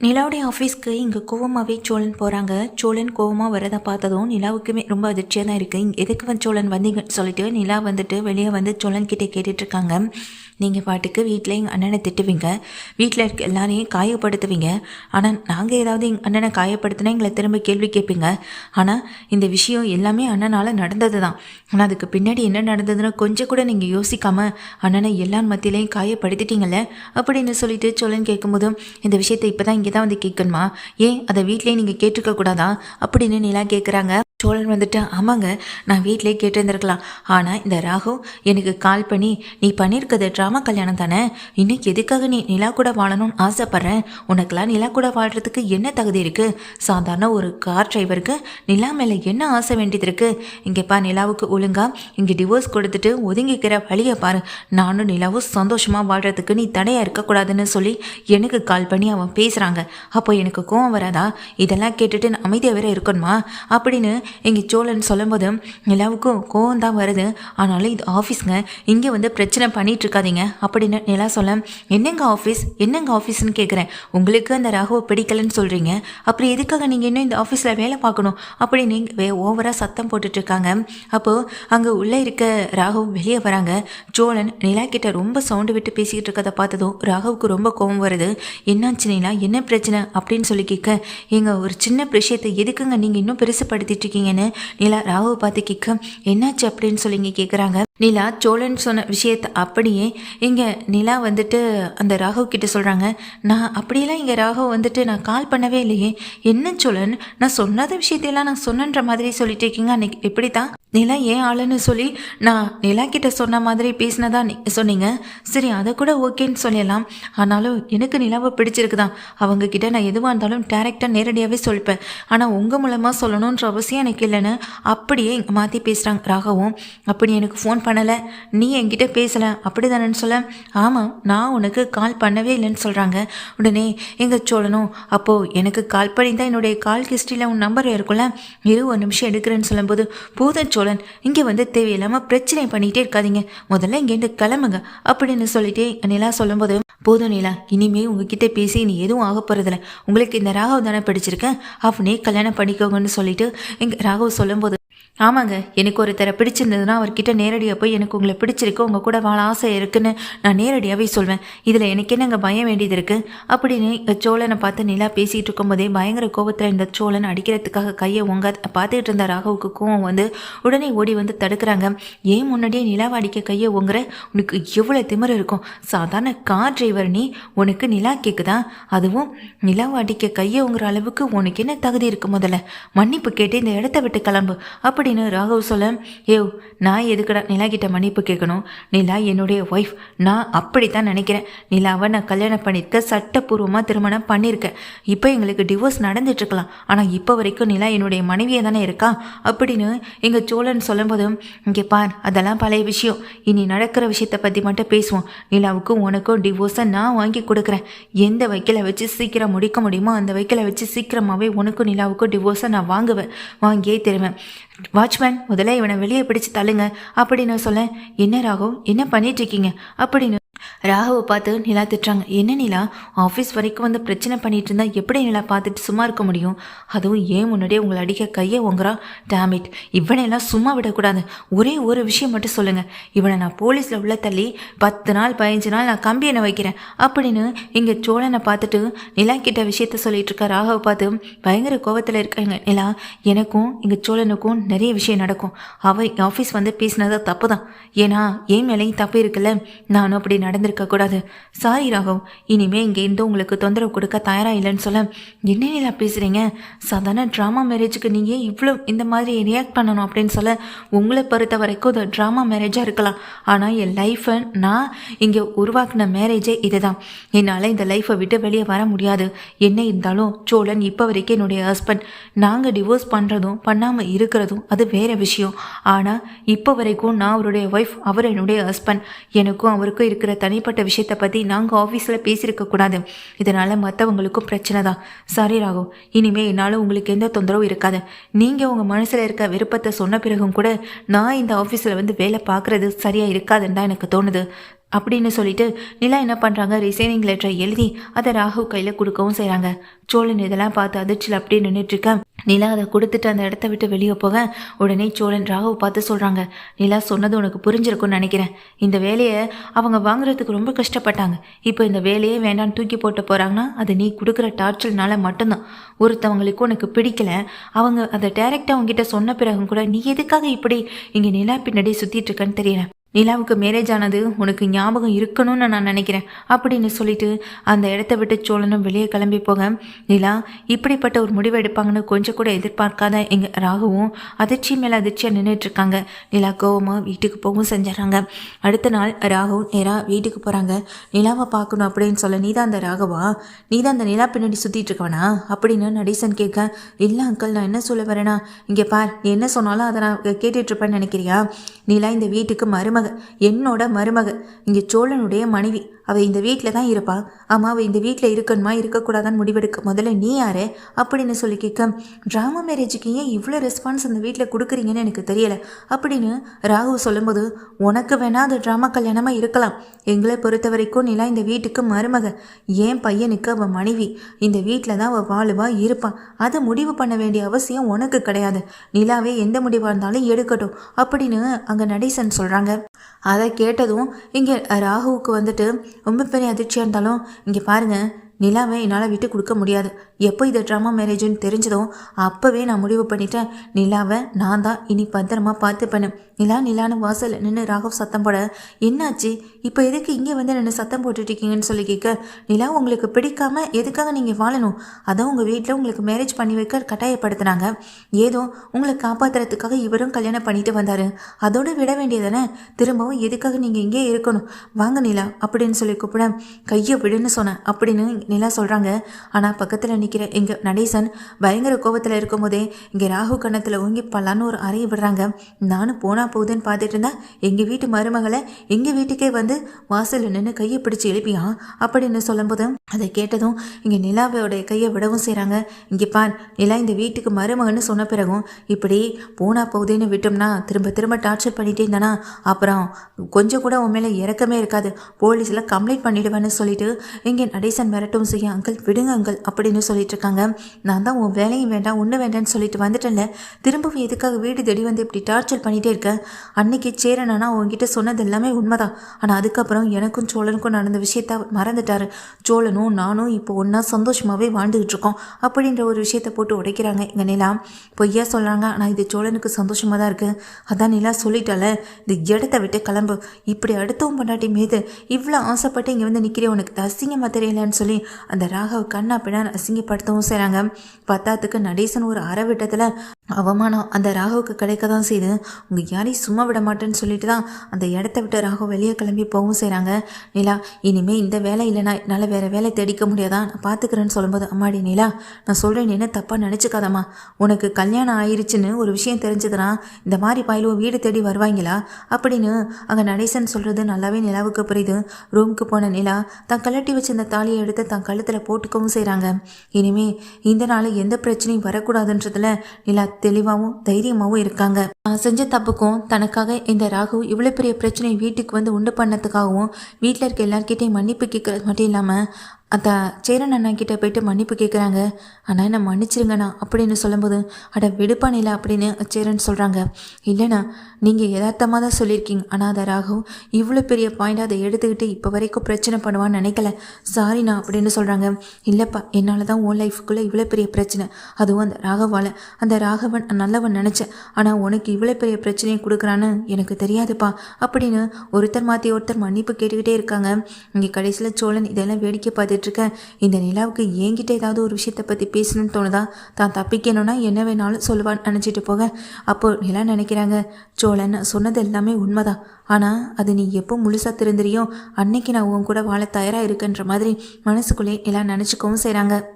நிலாவுடைய ஆஃபீஸ்க்கு இங்கே கோவமாகவே சோழன் போகிறாங்க சோழன் கோவமாக வரதை பார்த்ததும் நிலாவுக்குமே ரொம்ப அதிர்ச்சியாக தான் இருக்குது இங்கே எதுக்கு வந்து சோழன் வந்தீங்கன்னு சொல்லிட்டு நிலா வந்துட்டு வெளியே வந்து சோழன் கிட்டே கேட்டுட்ருக்காங்க. நீங்கள் பாட்டுக்கு வீட்டில் எங்கள் அண்ணனை திட்டுவீங்க. வீட்டில் இருக்க எல்லாரையும் காயப்படுத்துவீங்க. ஆனால் நாங்கள் ஏதாவது எங்கள் அண்ணனை காயப்படுத்தினா எங்களை திரும்ப கேள்வி கேட்பீங்க. ஆனால் இந்த விஷயம் எல்லாமே அண்ணனால் நடந்தது தான். ஆனால் அதுக்கு பின்னாடி என்ன நடந்ததுன்னு கொஞ்சம் கூட நீங்கள் யோசிக்காமல் அண்ணனை எல்லார் மத்தியிலையும் காயப்படுத்திட்டீங்கல்ல? அப்படின்னு சொல்லிட்டு சோழன் கேட்கும்போதும் இந்த விஷயத்தை இப்போ தான் நீங்கள் தான் வந்து கேட்கணுமா? ஏன் அதை வீட்லேயே நீங்கள் கேட்டுக்க கூடாதா அப்படின்னு நிலா கேட்குறாங்க சோழன் வந்துட்டு. ஆமாங்க நான் வீட்டிலே கேட்டிருந்திருக்கலாம். ஆனால் இந்த ராகு எனக்கு கால் பண்ணி நீ பண்ணியிருக்கிறது ட்ராமா கல்யாணம் தானே? இன்னைக்கு எதுக்காக நீ நிலா கூட வாழணும்னு ஆசைப்பட்றேன்? உனக்கெல்லாம் நிலா கூட வாழ்கிறதுக்கு என்ன தகுதி இருக்குது சாதாரண ஒரு கார் டிரைவருக்கு நிலா மேலே என்ன ஆசை வேண்டியது இருக்குது இங்கேப்பா நிலாவுக்கு ஒழுங்கா இங்கே டிவோர்ஸ் கொடுத்துட்டு ஒதுங்கிக்கிற வழியை பாரு. நானும் நிலாவும் சந்தோஷமாக வாழ்கிறதுக்கு நீ தடையாக இருக்கக்கூடாதுன்னு சொல்லி எனக்கு கால் பண்ணி அவன் பேசுகிறாங்க அப்போ எனக்கு கோவம் வராதா? இதெல்லாம் கேட்டுட்டு நான் அமைதியாக வேற இருக்கணுமா? அப்படின்னு இங்கே சோழன் சொல்லும்போது நிலாவுக்கும் கோவம் தான் வருது. ஆனாலும் இது ஆஃபீஸுங்க இங்கே வந்து பிரச்சனை பண்ணிட்டு இருக்காதீங்க அப்படின்னு நிலா சொல்ல என்னங்க ஆஃபீஸ் என்னங்க ஆஃபீஸ்னு கேட்குறேன் உங்களுக்கு அந்த ராகுவை பிடிக்கலன்னு சொல்கிறீங்க அப்புறம் எதுக்காக நீங்கள் இன்னும் இந்த ஆஃபீஸில் வேலை பார்க்கணும்? அப்படின்னு வே ஓவராக சத்தம் போட்டுட்ருக்காங்க அப்போது அங்கே உள்ளே இருக்க ராகவ் வெளியே வராங்க. சோழன் நிலா கிட்ட ரொம்ப சவுண்டு விட்டு பேசிக்கிட்டு இருக்கதை பார்த்ததும் ராகவுக்கு ரொம்ப கோவம் வருது. என்னாச்சு நிலா? என்ன பிரச்சனை? அப்படின்னு சொல்லி கேட்க எங்கள் ஒரு சின்ன விஷயத்தை எதுக்குங்க நீங்கள் இன்னும் பெருசுப்படுத்திட்டு இருக்கீங்கன்னு நிலா ராகுவை பார்த்து கேட்க என்னாச்சு? அப்படின்னு சொல்லிங்க கேட்குறாங்க நிலா சோழன் சொன்ன விஷயத்தை அப்படியே இங்கே நிலா வந்துட்டு அந்த ராகவ் கிட்ட சொல்கிறாங்க நான் அப்படியெல்லாம் இங்கே ராகவ் வந்துட்டு நான் கால் பண்ணவே இல்லையே. என்ன சோழன்? நான் சொன்னாத விஷயத்தையெல்லாம் நான் சொன்னன்ற மாதிரி சொல்லிட்டு இருக்கீங்க அன்னைக்கு. எப்படி தான் நிலா ஏன் ஆளுன்னு சொல்லி நான் நிலா கிட்ட சொன்ன மாதிரி பேசினதா நீ சொன்னீங்க. சரி அதை கூட ஓகேன்னு சொல்லிடலாம் ஆனாலும் எனக்கு நிலாவை பிடிச்சிருக்குதான். அவங்க கிட்ட நான் எதுவாக இருந்தாலும் டேரெக்டாக நேரடியாகவே சொல்லிப்பேன். ஆனால் உங்கள் மூலமாக சொல்லணுன்ற அவசியம் எனக்கு இல்லைன்னு அப்படியே மாற்றி பேசுகிறாங்க ராகவும். அப்படி எனக்கு ஃபோன் பண்ணலை. நீ என்கிட்ட பேசலை. அப்படி தானேன்னு சொல்ல. ஆமாம் நான் உனக்கு கால் பண்ணவே இல்லைன்னு சொல்கிறாங்க உடனே எங்கள் சோழனும் அப்போது எனக்கு கால் பண்ணி தான் என்னுடைய கால் ஹிஸ்ட்ரியில் உன் நம்பர் இருக்கும்ல. இரு ஒரு நிமிஷம் எடுக்கிறேன்னு சொல்லும்போது பூதன் சோழன் இங்கே வந்து தேவையில்லாமல் பிரச்சனை பண்ணிகிட்டே இருக்காதீங்க. முதல்ல இங்கேருந்து கிளம்புங்க. அப்படின்னு சொல்லிட்டே நிலா சொல்லும்போது போதும் நிலா இனிமே உங்ககிட்ட பேசி நீ எதுவும் ஆக போகிறதில்ல உங்களுக்கு இந்த ராகவ் தானே பிடிச்சிருக்கேன் அவனே கல்யாணம் பண்ணிக்கோங்கன்னு சொல்லிட்டு எங்கள் ராகவ் சொல்லும்போது ஆமாங்க எனக்கு ஒருத்தரை பிடிச்சிருந்ததுன்னா அவர்கிட்ட நேரடியாக போய் எனக்கு உங்களை பிடிச்சிருக்கு உங்கள் கூட வாழ ஆசை இருக்குன்னு நான் நேரடியாகவே சொல்வேன். இதில் எனக்கு என்னங்க பயம் வேண்டியது இருக்குது அப்படின்னு இந்த சோழனை பார்த்து நிலா பேசிகிட்டு இருக்கும்போதே பயங்கர கோபத்தில் இந்த சோழன் அடிக்கிறதுக்காக கையை உங்க பார்த்துக்கிட்டு இருந்த ராகவுக்கு கோவம் வந்து உடனே ஓடி வந்து தடுக்கிறாங்க. ஏன் முன்னாடியே நிலாவை அடிக்க கையை உங்குற உனக்கு எவ்வளோ திமிரு இருக்கும். சாதாரண கார் டிரைவர் நீ. உனக்கு நிலா கேட்குதா அதுவும் நிலாவை அடிக்க கையை உங்குற அளவுக்கு உனக்கு என்ன தகுதி இருக்கு முதல்ல? மன்னிப்பு கேட்டு இந்த இடத்த விட்டு கிளம்பு. அப்படி அப்படின்னு ராகவ் சொல்ல ஏவ் நான் எதுக்கடா நிலா கிட்ட மன்னிப்பு கேட்கணும்? நிலா என்னுடைய ஒய்ஃப் நான் அப்படி தான் நினைக்கிறேன். நிலாவை நான் கல்யாணம் பண்ணியிருக்க சட்டப்பூர்வமாக திருமணம் பண்ணியிருக்கேன் இப்போ எங்களுக்கு டிவோர்ஸ் நடந்துட்டுருக்கலாம் ஆனால் இப்போ வரைக்கும் நிலா என்னுடைய மனைவியை தானே இருக்கா? அப்படின்னு எங்கள் சோழன் சொல்லும்போதும் இங்கே பார் அதெல்லாம் பழைய விஷயம். இனி நடக்கிற விஷயத்தை பற்றி மட்டும் பேசுவோம். நிலாவுக்கும் உனக்கும் டிவோர்ஸை நான் வாங்கி கொடுக்குறேன். எந்த வைக்கலை வச்சு சீக்கிரம் முடிக்க முடியுமோ அந்த வைக்கில வச்சு சீக்கிரமாகவே உனக்கும் நிலாவுக்கும் டிவோர்ஸை நான் வாங்குவேன். வாங்கியே தருவேன். வாட்ச்மேன் முதல்ல இவனை வெளியே பிடிச்சு தள்ளுங்க. அப்படின்னு சொல்ல என்ன ராகவ்? என்ன பண்ணிட்டு இருக்கீங்க? அப்படின்னு ராகவை பார்த்து நிலா திட்டுறாங்க. என்ன நிலா? ஆஃபீஸ் வரைக்கும் வந்து பிரச்சனை பண்ணிட்டு இருந்தா எப்படி நிலா பார்த்துட்டு சும்மா இருக்க முடியும்? அதுவும் ஏன் முன்னாடியே உங்களை அடிக்க கையை உங்குறா டேமிட் இவனையெல்லாம் சும்மா விடக்கூடாது. ஒரே ஒரு விஷயம் மட்டும் சொல்லுங்க. இவனை நான் போலீஸில் உள்ள தள்ளி பத்து நாள் பதினஞ்சு நாள் நான் கம்பி என்ன வைக்கிறேன். அப்படின்னு இங்கே சோழனை பார்த்துட்டு நிலா கிட்ட விஷயத்த சொல்லிட்டு இருக்க ராகவை பார்த்து பயங்கர கோவத்தில் இருக்காங்க நிலா. எனக்கும் இங்கே சோழனுக்கும் நிறைய விஷயம் நடக்கும். அவ ஆஃபீஸ் வந்து பேசினது தப்பு தான் ஏன்னா என் மேலேயும் தப்பு இருக்குல்ல. நானும் அப்படி நட கூடாது. சாரி ராகவ். இனிமே இங்கேருந்து உங்களுக்கு தொந்தரவு கொடுக்க தயாரா இல்லைன்னு சொல்ல என்ன நிலா பேசுறீங்க? சாதாரண ட்ராமா மேரேஜுக்கு நீங்க இவ்வளோ இந்த மாதிரி ரியாக்ட் பண்ணணும் அப்படின்னு சொல்ல உங்களை பொறுத்த வரைக்கும் அது ட்ராமா மேரேஜாக இருக்கலாம். ஆனால் என் லைஃப்பை நான் இங்கே உருவாக்கின மேரேஜே இதுதான். என்னால் இந்த லைஃப்பை விட்டு வெளியே வர முடியாது. என்ன இருந்தாலும் சோழன் இப்போ வரைக்கும் என்னுடைய ஹஸ்பண்ட் நாங்கள் டிவோர்ஸ் பண்ணுறதும் பண்ணாமல் இருக்கிறதும் அது வேற விஷயம். ஆனால் இப்போ வரைக்கும் நான் அவருடைய ஒய்ஃப் அவர் என்னுடைய ஹஸ்பண்ட் எனக்கும் அவருக்கும் இருக்கிற தனிப்பட்ட விஷயத்தை பற்றி நாங்கள் ஆஃபீஸில் பேசியிருக்கக்கூடாது இதனால் மற்றவங்களுக்கும் பிரச்சனை தான். சரி ராகவ். இனிமேல் என்னால் உங்களுக்கு எந்த தொந்தரவும் இருக்காது. நீங்கள் உங்கள் மனசில் இருக்க விருப்பத்தை சொன்ன பிறகும் கூட நான் இந்த ஆஃபீஸில் வந்து வேலை பார்க்குறது சரியாக இருக்காதுன்னு தான் எனக்கு தோணுது. அப்படின்னு சொல்லிட்டு நிலா என்ன பண்ணுறாங்க ரிசைனிங் லெட்டரை எழுதி அதை ராகு கையில் கொடுக்கவும் செய்கிறாங்க சோழன் இதெல்லாம் பார்த்து அதிர்ச்சியில் அப்படியே நின்றுட்டுருக்க நிலா அதை கொடுத்துட்டு அந்த இடத்த விட்டு வெளியே போக உடனே சோழன் ராகு பார்த்து சொல்கிறாங்க நிலா சொன்னது உனக்கு புரிஞ்சிருக்கும்னு நினைக்கிறேன். இந்த வேலையை அவங்க வாங்குறதுக்கு ரொம்ப கஷ்டப்பட்டாங்க. இப்போ இந்த வேலையே வேண்டான்னு தூக்கி போட்டு போகிறாங்கன்னா அது நீ கொடுக்குற டார்ச்சல்னால மட்டும்தான். ஒருத்தவங்களுக்கு உனக்கு பிடிக்கல. அவங்க அதை டைரெக்டாக அவங்ககிட்ட சொன்ன பிறகும் கூட நீ எதுக்காக இப்படி இங்கே நிலா பின்னாடி சுற்றிட்டு இருக்கன்னு தெரியல. நிலாவுக்கு மேரேஜ் ஆனது உனக்கு ஞாபகம் இருக்கணும்னு நான் நினைக்கிறேன் அப்படின்னு சொல்லிட்டு அந்த இடத்த விட்டு சோழனும் வெளியே கிளம்பி போக நிலா இப்படிப்பட்ட ஒரு முடிவு எடுப்பாங்கன்னு கொஞ்சம் கூட எதிர்பார்க்காத எங்கள் ராகுவும் அதிர்ச்சி மேலே அதிர்ச்சியாக நின்றுட்டு இருக்காங்க. நிலா கோவமாக வீட்டுக்கு போகவும் செஞ்சிடறாங்க அடுத்த நாள் ராகு நேராக வீட்டுக்கு போகிறாங்க நிலாவை பார்க்கணும் அப்படின்னு சொல்ல நீ தான் அந்த ராகவா? நீ தான் அந்த நிலா பின்னாடி சுற்றிட்டு இருக்கவனா? அப்படின்னு நடேசன் கேட்க இல்லை அங்கிள் நான் என்ன சொல்ல வரேனா? இங்கே பார் நீ என்ன சொன்னாலும் அதை நான் கேட்டுட்டு இருப்பேன்னு நினைக்கிறியா? நிலா இந்த வீட்டுக்கு மருமக என்னோட மருமக இங்கே சோழனுடைய மனைவி. அவள் இந்த வீட்டில் தான் இருப்பா. ஆமாம் அவள் இந்த வீட்டில் இருக்கணுமா? இருக்கக்கூடாதான்னு முடிவெடுக்க. முதல்ல நீ யாரு? அப்படின்னு சொல்லி கேட்க ட்ராமா மேரேஜுக்கு ஏன் இவ்வளோ ரெஸ்பான்ஸ் அந்த வீட்டில் கொடுக்குறீங்கன்னு எனக்கு தெரியலை. அப்படின்னு ராகு சொல்லும்போது உனக்கு வேணா அது ட்ராமா கல்யாணமாக இருக்கலாம். எங்களை பொறுத்த வரைக்கும் நிலா இந்த வீட்டுக்கு மருமக. என் பையனுக்கு அவள் மனைவி. இந்த வீட்டில் தான் அவள் வாழுவா இருப்பான் அதை முடிவு பண்ண வேண்டிய அவசியம் உனக்கு கிடையாது. நிலாவே எந்த முடிவாக இருந்தாலும் எடுக்கட்டும். அப்படின்னு அங்கே நடேசன் சொல்கிறாங்க அதை கேட்டதும் இங்கே ராகுவுக்கு வந்துட்டு ரொம்ப பெரிய அதிர்ச்சியாக இருந்தாலும் இங்கே பாருங்கள் நிலாவை என்னால் விட்டு கொடுக்க முடியாது. எப்போ இது ட்ராமா மேரேஜ்னு தெரிஞ்சதும் அப்போவே நான் முடிவு பண்ணிட்டேன். நிலாவை நான் தான் இனி பத்திரமா பார்த்துப்பேன் நிலா நிலான்னு வாசல் நின்று ராகவ் சத்தம் போட என்னாச்சு? இப்போ எதுக்கு இங்கே வந்து நின்று சத்தம் போட்டுட்ருக்கீங்கன்னு சொல்லி கேட்க நிலா உங்களுக்கு பிடிக்காம எதுக்காக நீங்கள் வாழணும்? அதான் உங்கள் வீட்டில் உங்களுக்கு மேரேஜ் பண்ணி வைக்க கட்டாயப்படுத்துனாங்க. ஏதோ உங்களை காப்பாற்றுறதுக்காக இவரும் கல்யாணம் பண்ணிட்டு வந்தார். அதோடு விட வேண்டியதானே? திரும்பவும் எதுக்காக நீங்கள் இங்கே இருக்கணும்? வாங்க நிலா அப்படின்னு சொல்லி கூப்பிட கையை விடுன்னு சொன்னேன் அப்படின்னு நிலா சொல்கிறாங்க ஆனால் பக்கத்தில் நிற்கிற எங்கள் நடேசன் பயங்கர கோபத்தில் இருக்கும்போதே இங்கே ராகு கண்ணத்தில் ஓங்கி பல்லான்னு ஒரு அறையை விடுறாங்க. நானும் போனால் போகுதுன்னு பார்த்துட்டு இருந்தேன் எங்கள் வீட்டு மருமகளை எங்கள் வீட்டுக்கே வந்து வாசலில் நின்று கையை பிடிச்சி எழுப்பியா அப்படின்னு சொல்லும்போது அதை கேட்டதும் இங்கே நிலாவோடைய கையை விடவும் செய்கிறாங்க இங்கே பார் நிலா இந்த வீட்டுக்கு மருமகன்னு சொன்ன பிறகும் இப்படி போனா போகுதுன்னு விட்டோம்னா திரும்ப திரும்ப டார்ச்சர் பண்ணிட்டே இருந்தானா? அப்புறம் கொஞ்சம் கூட உன் மேலே இறக்கமே இருக்காது. போலீஸில் கம்ப்ளைண்ட் பண்ணிடுவேன்னு சொல்லிட்டு இங்கே நடேசன் மிரட்டும் செய்ய அங்கிள் விடுங்க அங்கிள் அப்படின்னு சொல்லிட்டு இருக்காங்க. நான் தான் உன் வேலையும் வேண்டாம் ஒன்று வேண்டாம்னு சொல்லிட்டு வந்துட்டேன்ல. திரும்பவும் எதுக்காக வீடு தேடி வந்து இப்படி டார்ச்சர் பண்ணிகிட்டே இருக்கேன் அன்னைக்கு சேரனா உங்ககிட்ட சொன்னது எல்லாமே உண்மைதான். ஆனால் அதுக்கப்புறம் எனக்கும் சோழனுக்கும் நடந்த விஷயத்த மறந்துட்டார். சோழனும் நானும் இப்போ ஒன்றா சந்தோஷமாகவே வாழ்ந்துகிட்டு இருக்கோம். அப்படின்ற ஒரு விஷயத்தை போட்டு உடைக்கிறாங்க இங்கே நிலா. பொய்யா சொல்கிறாங்க ஆனால் இது சோழனுக்கு சந்தோஷமாக தான் இருக்குது அதான் நிலா சொல்லிட்டால இந்த இடத்த விட்டு கிளம்பு. இப்படி அடுத்தவன் பொண்டாட்டி மீது இவ்வளோ ஆசைப்பட்டு இங்கே வந்து நிற்கிறே உனக்கு அசிங்கமாக தெரியலன்னு சொல்லி அந்த ராகவ் கண்ணா பின்னா அசிங்கப்படுத்தவும் செய்கிறாங்க பத்தாத்துக்கு நடேசன் ஒரு அறவிட்டத்தில் அவமானம் அந்த ராகவுக்கு கிடைக்க தான் செய்யுது உங்கள் யாரையும் சும்மா விட மாட்டேன்னு சொல்லிட்டு தான் அந்த இடத்த விட்டு ராகவ் வெளியே கிளம்பி போகவும் செய்கிறாங்க நிலா இனிமேல் இந்த வேலை இல்லைனா என்னால் வேறு வேலை தேடிக்க முடியாதா? நான் பார்த்துக்கிறேன்னு சொல்லும்போது அம்மாடி நிலா நான் சொல்கிறேன் என்ன தப்பாக நினச்சிக்காதம்மா. உனக்கு கல்யாணம் ஆயிருச்சுன்னு ஒரு விஷயம் தெரிஞ்சதுன்னா இந்த மாதிரி பாயிலும் வீடு தேடி வருவாங்களா? அப்படின்னு அங்கே நடேசன் சொல்கிறது நல்லாவே நிலாவுக்கு புரியுது. ரூமுக்கு போன நிலா தான் கழட்டி வச்சிருந்த தாலியை எடுத்து தான் கழுத்தில் போட்டுக்கவும் செய்கிறாங்க இனிமே இந்த நாள் எந்த பிரச்சனையும் வரக்கூடாதுன்றதுல நிலா தெளிவாகவும் தைரியமாகவும் இருக்காங்க. நான் செஞ்ச தப்புக்கும் தனக்காக இந்த ராகு இவ்வளோ பெரிய பிரச்சனை வீட்டுக்கு வந்து உண்டு பண்ணதுக்காகவும் வீட்டில் இருக்க எல்லார்கிட்டையும் மன்னிப்பு கேட்கறது மட்டும் இல்லாமல் அந்த சேரன் அண்ணா கிட்ட போயிட்டு மன்னிப்பு கேட்குறாங்க ஆனால் என்ன மன்னிச்சிருங்கண்ணா அப்படின்னு சொல்லும்போது அட விடுப்பா அப்படின்னு சேரன் சொல்கிறாங்க இல்லைண்ணா நீங்கள் யதார்த்தமாக தான் சொல்லியிருக்கீங்க. ஆனால் அதை ராகு இவ்வளோ பெரிய பாயிண்ட் அதை எடுத்துக்கிட்டு இப்போ வரைக்கும் பிரச்சனை பண்ணுவான்னு நினைக்கல. சாரிண்ணா அப்படின்னு சொல்கிறாங்க இல்லைப்பா என்னால் தான் உன் லைஃபுக்குள்ளே இவ்வளோ பெரிய பிரச்சனை. அதுவும் அந்த ராகவால். அந்த ராகவன் நல்லவன் நினச்சேன். ஆனால் உனக்கு இவ்வளோ பெரிய பிரச்சனையை கொடுக்குறான்னு எனக்கு தெரியாதுப்பா அப்படின்னு ஒருத்தர் மாற்றி ஒருத்தர் மன்னிப்பு கேட்டுக்கிட்டே இருக்காங்க. இங்கே கடைசியில் சோழன் இதெல்லாம் வேடிக்கை பார்த்து இருக்கேன் இந்த நிலாவுக்கு என்கிட்ட ஏதாவது ஒரு விஷயத்தை பற்றி பேசணும்னு தோணுதா? தான் தப்பிக்கணும்னா என்ன வேணாலும் சொல்லுவான்னு நினச்சிட்டு போக. அப்போது நிலா நினைக்கிறாங்க சோழன் சொன்னது எல்லாமே உண்மைதான். ஆனால் அது நீ எப்போ முழுசாக திருந்துறியோ அன்னைக்கு நான் உன் கூட வாழ தயாராக இருக்குன்ற மாதிரி மனசுக்குள்ளே எல்லாம் நினச்சிக்கவும் செய்கிறாங்க